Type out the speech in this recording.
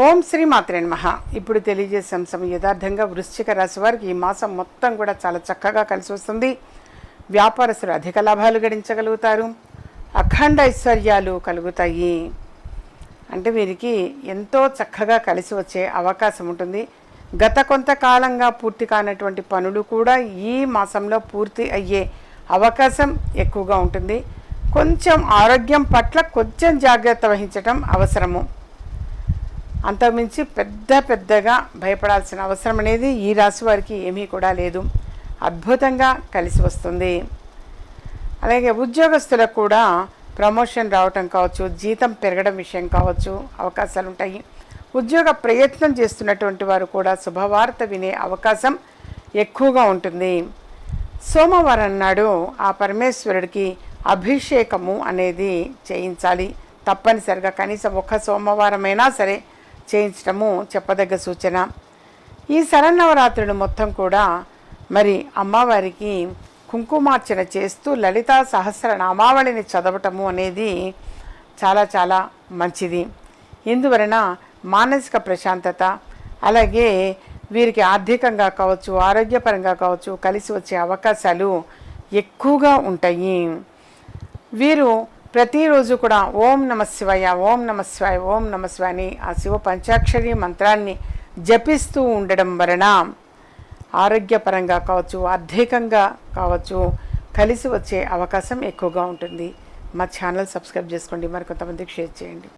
ఓం శ్రీ మాత్రే మహా ఇప్పుడు తెలియజేసే అంశం యథార్థంగా వృశ్చిక రాశి వారికి ఈ మాసం మొత్తం కూడా చాలా చక్కగా కలిసి వస్తుంది. వ్యాపారస్తులు అధిక లాభాలు గడించగలుగుతారు. అఖండ ఐశ్వర్యాలు కలుగుతాయి. అంటే వీరికి ఎంతో చక్కగా కలిసి వచ్చే అవకాశం ఉంటుంది. గత కొంతకాలంగా పూర్తి కానటువంటి పనులు కూడా ఈ మాసంలో పూర్తి అయ్యే అవకాశం ఎక్కువగా ఉంటుంది. కొంచెం ఆరోగ్యం పట్ల కొంచెం జాగ్రత్త వహించటం అవసరము. అంతకుమించి పెద్ద పెద్దగా భయపడాల్సిన అవసరం అనేది ఈ రాశి వారికి ఏమీ కూడా లేదు. అద్భుతంగా కలిసి వస్తుంది. అలాగే ఉద్యోగస్తులకు కూడా ప్రమోషన్ రావటం కావచ్చు జీతం పెరగడం విషయం కావచ్చు అవకాశాలు ఉంటాయి. ఉద్యోగ ప్రయత్నం చేస్తున్నటువంటి వారు కూడా శుభవార్త వినే అవకాశం ఎక్కువగా ఉంటుంది. సోమవారం నాడు ఆ పరమేశ్వరుడికి అభిషేకము అనేది చేయించాలి. తప్పనిసరిగా కనీసం ఒక సోమవారమైనా సరే చేయించడము చెప్పదగ్గ సూచన. ఈ శరన్నవరాత్రులు మొత్తం కూడా మరి అమ్మవారికి కుంకుమార్చన చేస్తూ లలితా సహస్రనామావళిని చదవటము అనేది చాలా చాలా మంచిది. ఇందువలన మానసిక ప్రశాంతత అలాగే వీరికి ఆర్థికంగా కావచ్చు ఆరోగ్యపరంగా కావచ్చు కలిసి వచ్చే అవకాశాలు ఎక్కువగా ఉంటాయి. వీరు ప్రతిరోజు కూడా ఓం నమ శివయ ఓం నమ శివాయ ఓం నమ శివాయ అని ఆ శివ పంచాక్షరి మంత్రాన్ని జపిస్తూ ఉండడం వలన ఆరోగ్యపరంగా కావచ్చు ఆర్థికంగా కావచ్చు కలిసి వచ్చే అవకాశం ఎక్కువగా ఉంటుంది. మా ఛానల్ సబ్స్క్రైబ్ చేసుకోండి. మరి కొంతమందికి షేర్ చేయండి.